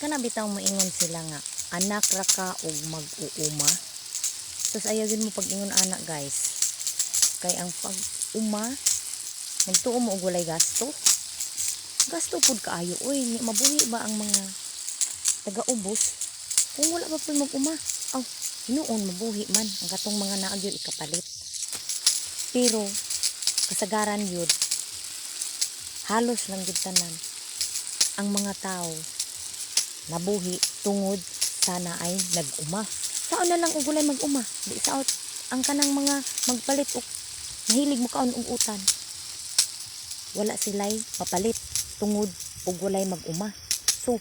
kana bitaw moingon sila nga anak ra ka og mag-uuma. Tapos ayaw din mo pag-ingon anak guys kay ang pag-uma nagtuo mo og walay gasto. Gasto pud kaayo oy Nya, mabuhi ba ang mga taga-ubos? Kung wala pa pud mag-uma aw hinuon mabuhi man ang katong mga naagyo ikapalit. Pero kasagaran yun halos lang gid tanan ang mga tao nabuhi tungod sana ay nag-uma. Sao na lang ugulay mag-uma? Di sao ang kanang mga magpalit og mahilig mo kaon og utan. Wala sila'y papalit tungod og walay mag-uma. So,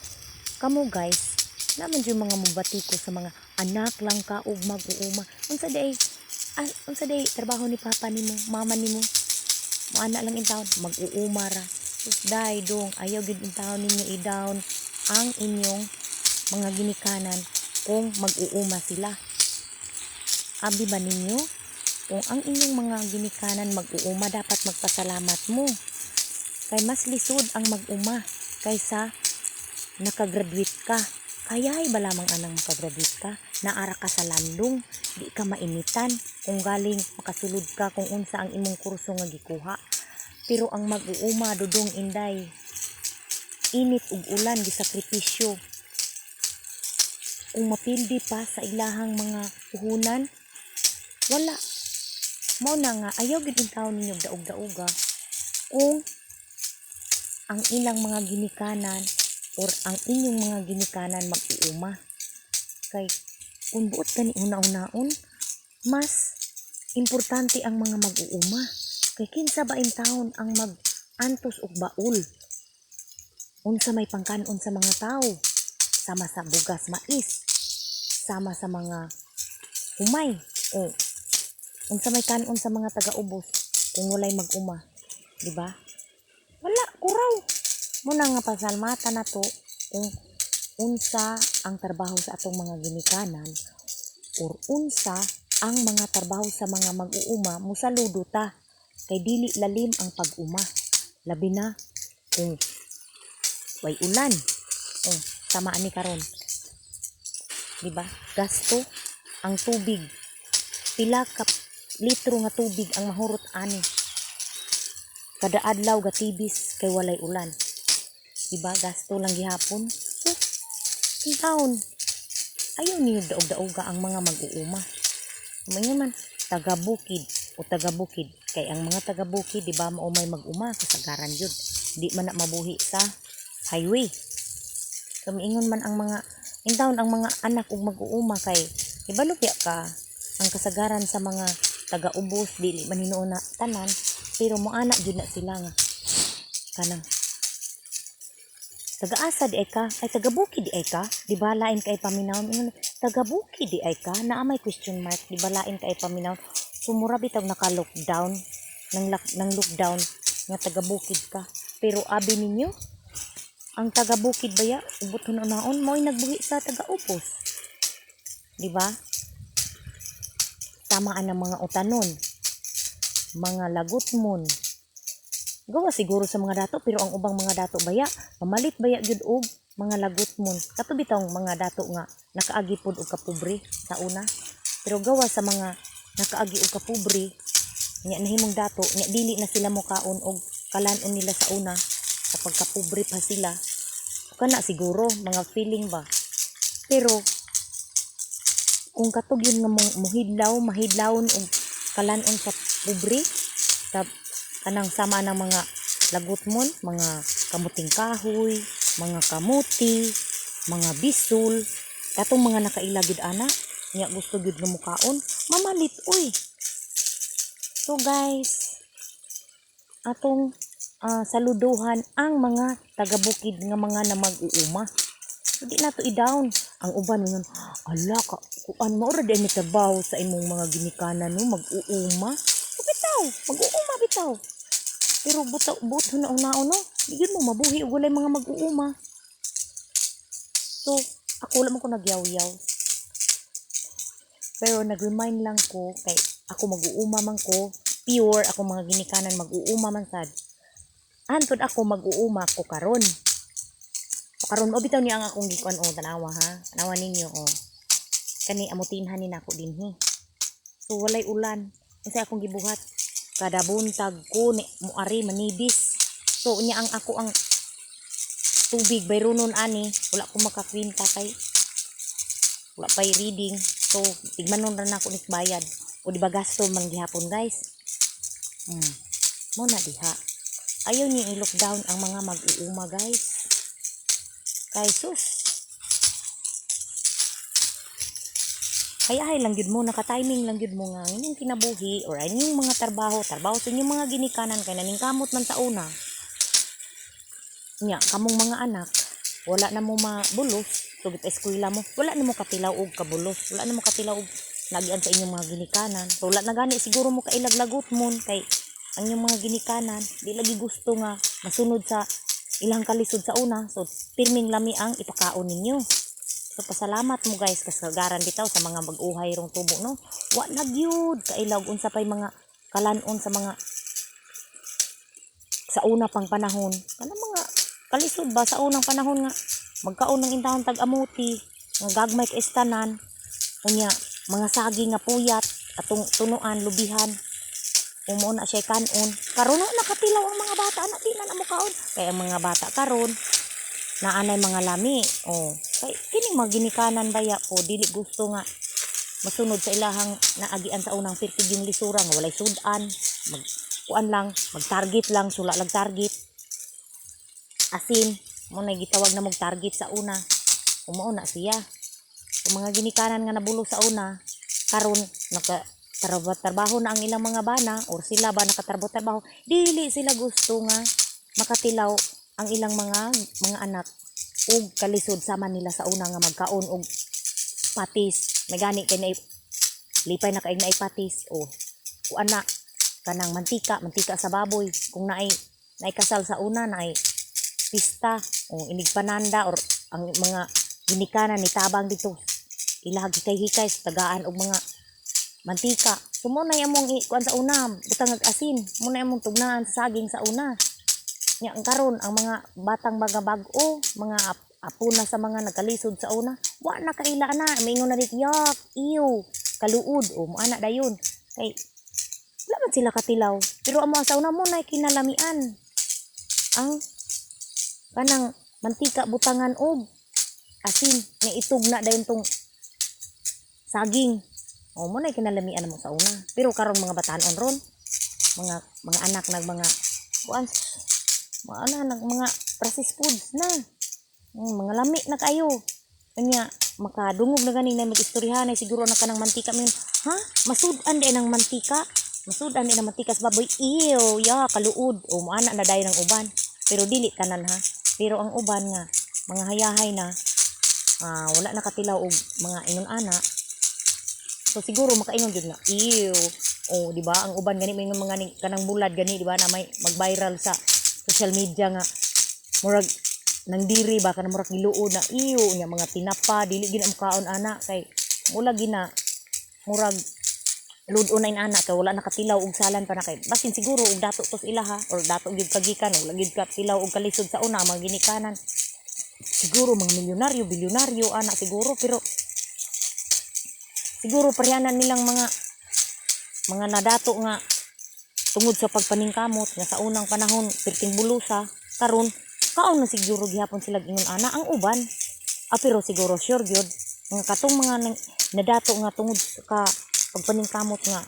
kamo guys, naman yung mga mubati ko sa mga anak lang ka og mag-uuma. Unsa day ah, unsa day trabaho ni papa nimo, mama nimo? Maana lang in taon, mag-uuma ra. Sus day dong, ayaw gid in taon ninyo i-down ang inyong mga ginikanan kung mag-uuma sila. Abi ba ninyo? Kung ang inyong mga ginikanan mag-uuma, dapat magpasalamat mo. Kay mas lisod ang mag-uma kaysa nakagraduate ka. Kaya'y ba lamang anang makagraduate ka? Naara ka sa landong, di ka mainitan kung galing makasulod ka kung unsa ang imong kurso nga gikuha. Pero ang mag-uuma dudong inday, init ug ulan gisakripisyo. Kung mapildi pa sa ilahang mga puhunan wala. Mo na nga ayaw gid taon ninyo daog-daoga. Kung ang ilang mga ginikanan or ang inyong mga ginikanan mag-uuma kay kung buot gani una-unaon mas importante ang mga mag-uuma. Kay kinsa ba in taon ang mag-antos og baul unsa may pangkanon sa mga tao? Sama sa bugas mais. Sama sa mga humay o unsa may kanon sa mga taga-ubos? Kung walay mag-uma di ba? Wala kuraw. Mo na nga pasalmata na to kung unsa ang trabaho sa atong mga ginikanan or unsa ang mga trabaho sa mga mag-uuma musaludo ta. Kay dili lalim ang pag-uma. Labi na kung way ulan. Oh, sama ani karon. Di ba? Gasto ang tubig. Pila ka litro nga tubig ang mahurot ani. Kada adlaw gatibis kay walay ulan. Di ba? Gasto lang gihapon. So, in taon, ayaw niyo daog-daoga ang mga mag-uuma. Mga man, taga-bukid o taga-bukid. Kay ang mga taga-bukid, di ba, maumay mag-uma kasagaran yun. Di man na mabuhi sa highway. Kamiingon man ang mga in ang mga anak ug mag-uuma kay ibalupya ka ang kasagaran sa mga taga-ubos dili man hinuon na tanan pero mo anak gyud na sila nga. Kanang taga-asa di ay ka ay taga-bukid di ay ka di ba lain kay paminawon ingon taga-bukid di ay ka naa may question mark di ba lain kay paminawon sumura bitag naka-lockdown nang lock- nang lockdown nga taga-bukid ka. Pero abi ninyo ang taga-bukid baya ubot naon. Mo'y nagbuhi sa taga-upos di ba tamaan ng mga utanon. Mga lagutmon gawa siguro sa mga dato pero ang ubang mga dato baya mamalit baya gyud og mga lagutmon kato bitong mga dato nga nakaagi pod og kapobre sa una. Pero gawa sa mga nakaagi og kapobre nya nahimong dato nya dili na sila mo kaon og kalanon nila sa una. Kapag kapobre pa sila kana siguro mga feeling ba? Pero kung katog yun nga muhidlaw mahidlawon og kalanon sa pobre sa kanang sama ng mga lagutmon mga kamuting kahoy mga kamuti mga bisul katong mga nakailagid ana nya gusto gyud nga mukaon mamalit uy. So guys atong ah, saluduhan ang mga taga-bukid nga mga na mag-uuma. So, di na to i-down. Ang uban ngon, ala ka, kuan mo ora din trabaho sa imong mga ginikanan no mag-uuma. So, bitaw, mag-uuma bitaw. Pero buta buto na una no, di gyud mo mabuhi og walay mga mag-uuma. So, ako lang ko nagyaw-yaw. Pero nag-remind lang ko kay ako mag-uuma man ko, pure ako mga ginikanan mag-uuma man sad. Antod ako mag-uuma ko karon. karon mo bitaw niya ang akong gikuan o tanawa ha. Tanawa ninyo o. Kani amutinhan ni nako dinhi. So walay ulan. Unsa akong gibuhat? Kada buntag ko ni muari manibis. So unya ang ako ang tubig bayronon ani wala ko makakwinta kay wala pa'y reading so tigmanon ra na ako nis bayad o di ba gasto man gihapon guys hmm. mo na diha ayaw niyo i-lockdown ang mga mag-uuma guys. Kay sus. Kaya ay lang yun mo. Naka-timing lang yun mo nga. Inyong kinabuhi or inyong mga trabaho. Trabaho sa inyong mga ginikanan. Kay naningkamot man sa una. Nya kamong mga anak wala na mo mabulos. Sugit eskwela mo wala na mo katilaw og kabulos. Wala na mo katilaw og nagian sa inyong mga ginikanan. So wala na gani siguro mo kailaglagot mon. Kay ang inyong mga ginikanan di lagi gusto nga masunod sa ilang kalisod sa una. So pirming lami ang ipakaon ninyo. So pasalamat mo guys kas kagaran bitaw sa mga mag-uhay rong tubo no? Wa na gyud kailaw unsa pay mga kalanon sa mga sa una pang panahon. Kana mga kalisod ba sa unang panahon nga magkaon ng intahon tag amuti nga gagmay ka istanan unya mga saging nga puyat atong tunuan lubihan umo na siya kanon. Karon na nakatilaw ang mga bata. Na di na mo kaon. Kay ang mga bata karon naanay mga lami. Oh kay kining mga ginikanan baya po dili gusto nga masunod sa ilahang naagian sa unang pirtig yung lisura nga walay sudan. Mag kuan lang mag target lang sula lang target. Asin mo na gitawag na mog target sa una. Umao na siya. Kung mga ginikanan nga nabulo sa una karon naka trabaho, na ang ilang mga bana or sila ba nakatrabaho trabaho dili sila gusto nga makatilaw ang ilang mga mga anak ug kalisod sama nila sa una nga magkaon og patis. May gani kay na lipay na kaig na patis o kuan na kanang mantika mantika sa baboy. Kung naay naay kasal sa una naay pista o inigpananda or ang mga ginikanan ni tabang dito ilag hikay-hikay sa tagaan og mga mantika. So mo na among ikuan sa una butang ag asin. Mo na among tugnaan sa saging sa una. Nya ang karon ang mga batang mga bag-o mga ap apo na sa mga nagkalisod sa una. Wa na kaila na. Maingon na dit yak iyo kaluod. O mo ana dayon. Kay wala man sila katilaw. Pero amo sa una mo na kinalamian. Ang kanang mantika butangan og asin. Nga itugna dayon tong saging o mo na kinalamian mo sa una. Pero karon mga batanon ron mga mga anak nag mga kuan mga anak nag mga processed foods na. Mm, mga lami na kayo. Kanya makadungog na ganing na mag-istoryahan ay siguro na kanang mantika. Min ha? Masudan di ng mantika. Masudan di ng mantika sa baboy. Iyo ya kaluod. O maana na dayon ng uban. Pero dili tanan ha? Pero ang uban nga mga hayahay na ah, wala na katilaw og mga ingon ana so siguro makaingon jud nga iyo o di ba? Ang uban gani may mga ni- kanang bulad gani di ba na may mag-viral sa social media nga. Murag nang diri ba? Kanang murag giluod na iyo nya mga tinapa dili gina mo kaon ana. Kay mula gina murag ludo na ana. Kay wala nakatilaw og salan pa na. Kay basin siguro og dato tos ilaha or dato gyud kagikan og lagid ka tilaw og kalisod sa una mga ginikanan. Siguro mga milyonaryo bilyonaryo ana siguro. Pero siguro paryanan nilang mga mga nadato nga tungod sa pagpaningkamot nga sa unang panahon perting bulusa karon kaon na siguro gihapon sila ingon ana ang uban. Ah, pero siguro sure gyud nga katong mga nang- nadato nga tungod ka pagpaningkamot nga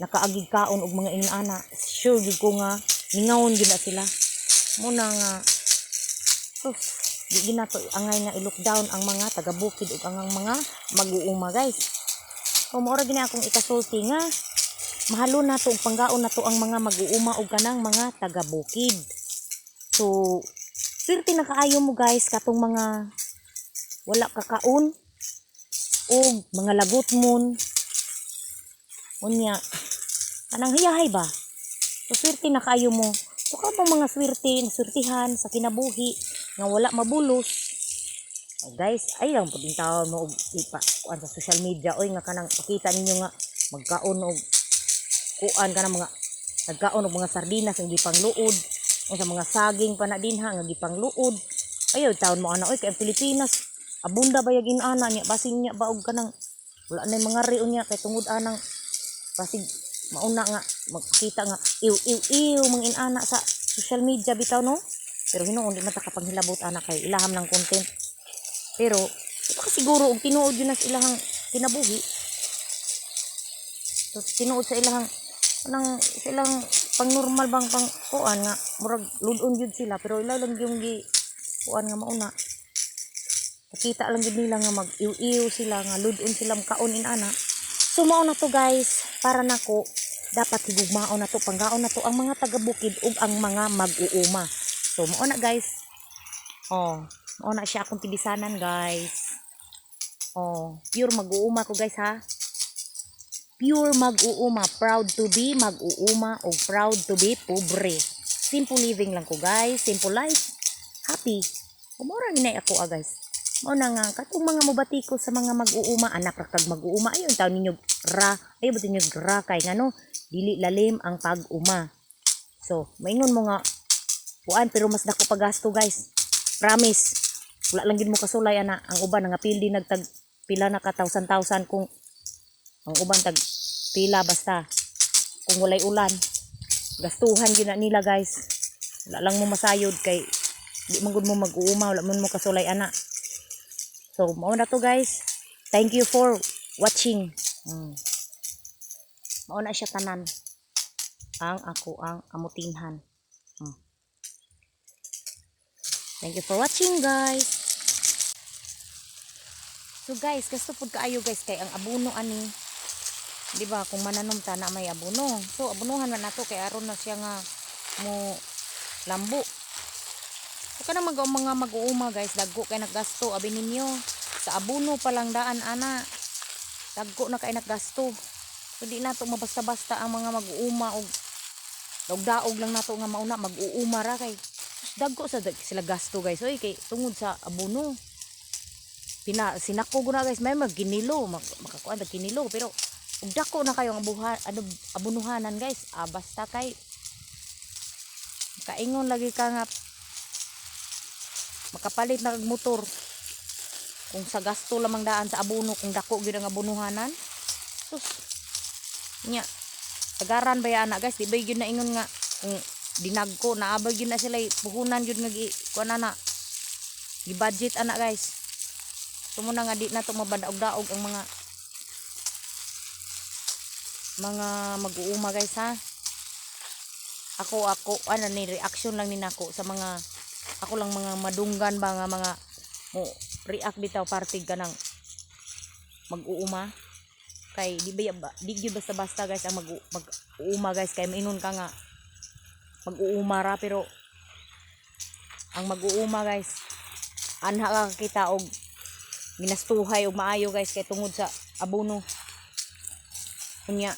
nakaagig kaon og mga ingon ana sure gyud ko nga ningawon gyud na sila. Muna nga sus di ginato angay nga i-lockdown ang mga taga-bukid ug ang mga mag-uuma guys kung maura gini akong ikasulti nga mahalo na to panggaon na to ang mga mag-uuma ug kanang mga taga-bukid. So swerte na kaayo mo guys katong mga wala kakaon ug mga lagot mon. Unya kanang hiyahay ba? So swerte na kaayo mo. So ka mga swerte naswertihan sa kinabuhi nga wala mabulos Oh, guys ay lang po din tawon mo og ipa kuan sa social media oy nga kanang pakita ninyo nga magkaon og kuan ka mga nagkaon og mga sardinas nga gipang luod o sa mga saging pa na din ha nga gipang luod Ayaw, taon mo ana, oy, kay Pilipinas, abunda ba yung inana niya, basin niya, baog ka ng, wala na mga riyon niya, kay tungod anang, basig, mauna nga, magkita nga, iw, iw, iw, mga inana sa social media, bitaw, no? Pero hinuon, di matakapanghilabot ana kay ilaham ng content. Pero, di ba ka siguro, og tinuod yun na sa ilahang kinabuhi, so, tinuod sa ilahang, nang sa ilang pang normal bang pang kuan nga murag ludon jud sila pero ila lang yung gi kuan nga mauna. Nakita lang gid nila nga mag iw sila nga ludon sila kaon in ana. So mao na to guys para nako dapat higugmaon na to panggaon na to ang mga taga bukid ug ang mga mag-uuma. So mao na guys. Oh mao na siya akong tibisanan guys oh pure mag-uuma ko guys ha pure mag-uuma, proud to be mag-uuma o proud to be pobre. Simple living lang ko guys, simple life, happy. Umura ginay ako ah guys. Mao na nga katong mga mubati ko sa mga mag-uuma, anak ra kag mag-uuma ayon taw ninyo ra, ayo ba ninyo gra kay ngano dili lalim ang pag-uma. So, maingon mo nga kuan pero mas dako pa gasto guys. Promise. Wala lang gid mo kasulay ana. Ang uban nga pildi nagtag pila na ka thousand-thousand. Kung ang uban tag pila basta. Kung walay ulan gastuhan yun na nila guys. Wala lang mo masayod kay di man gud mo mag-uuma wala man mo kasulay ana. So mao na to guys. Thank you for watching. Mm. mao na siya tanan. Ang ako ang amutinhan. Mm. thank you for watching guys So guys, gusto pud kaayo guys kay ang abono ani. Di ba kung mananom ta na may abono so abonohan man nato kay aron na siya nga mo lambo. So kana mag mga mag-uuma guys dagko kay naggasto abi ninyo. Sa abono pa lang daan ana. Dagko na kay naggasto. So di nato mabasta-basta ang mga mag-uuma og daog-daog lang nato nga mauna mag-uuma ra kay. Dagko sa sila gasto guys. Oy kay tungod sa abono pina sinako ko na guys. May magginilo mag, makakuan dag pero dako na kayo ang abuha, ano, abunuhanan guys. Ah, basta kay kaingon lagi ka nga makapalit na motor. Kung sa gasto lamang daan sa abono kung dako gyud ang abunuhanan sus. Nya tagaran ba yana guys? Di ba yun na ingon nga kung dinagko naabay yun na sila puhunan yun nga gi kuan na gi budget ana guys Sumuna nga di na to mabadaog-daog ang mga mga mag-uuma guys ha. Ako ako ano ni reaction lang ni nako sa mga ako lang mga madunggan ba nga mga mo react bitaw partig ka ng mag-uuma kay di ba di gyud basta-basta guys ang mag mag-uuma guys kay maingon ka nga mag-uuma ra pero ang mag-uuma guys anha ka kita og ginastuhay og maayo guys kay tungod sa abono. Kunya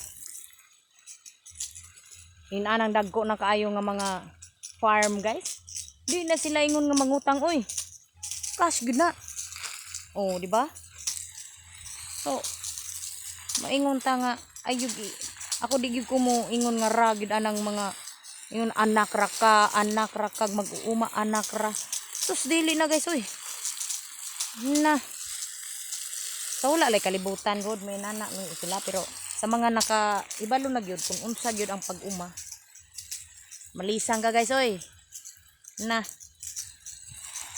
inanang dagko na kaayo nga mga farm guys. Di na sila ingon nga mangutang oy. Cash gud na oh di ba? So maingon ta nga ayog ako di gyud ko mo ingon nga ra gid anang mga ingon anak ra ka anak ra kag mag-uuma anak ra. Sus dili na guys oy. Na So wala lay kalibutan gud may nana may sila pero sa mga naka ibalo na gyud kung unsa gyud ang pag-uma. Malisang ka guys oy. Na.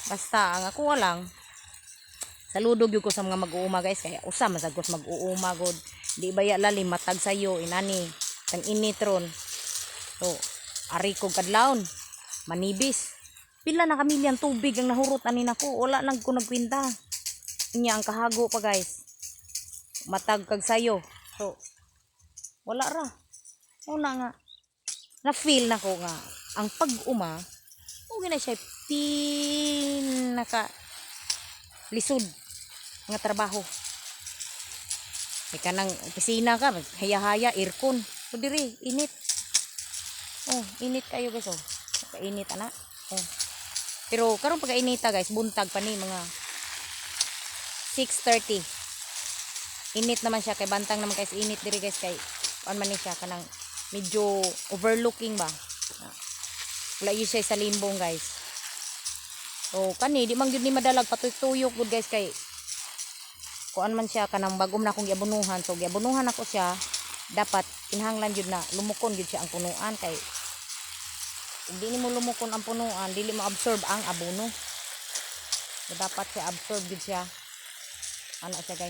Basta ang ako lang saludo gyud ko sa mga mag-uuma guys kaya usa masagos mag-uuma gud. Di baya lalim matag sayo inani tang initron. So ari ko kadlawon manibis. Pila na kamilyang tubig ang nahurot ani nako wala lang ko nagkwinta niya ang kahago pa guys. Matag kag sayo. So wala ra. Una nga na feel na ko nga ang pag-uma mo na siya pinaka lisod nga trabaho. May kanang opisina ka haya-haya aircon. So diri init. Oh init kayo guys oh. Kainit ana. Oh. Pero karon pagkainita guys buntag pa ni mga 6.30 init naman siya kay bantang naman guys. Init diri guys kay kuan man siya kanang medyo overlooking ba? Wala yun siya sa limbong guys. O kani di man gyud ni madalag patuyok gud guys kay kuan man siya kanang bagom na akong giabunuhan. So giabunuhan ako siya dapat kinahanglan gyud na lumukon gyud siya ang punuan kay kung di mo lumukon ang punuan dili mo absorb ang abono so dapat siya absorb gyud siya ano siya guys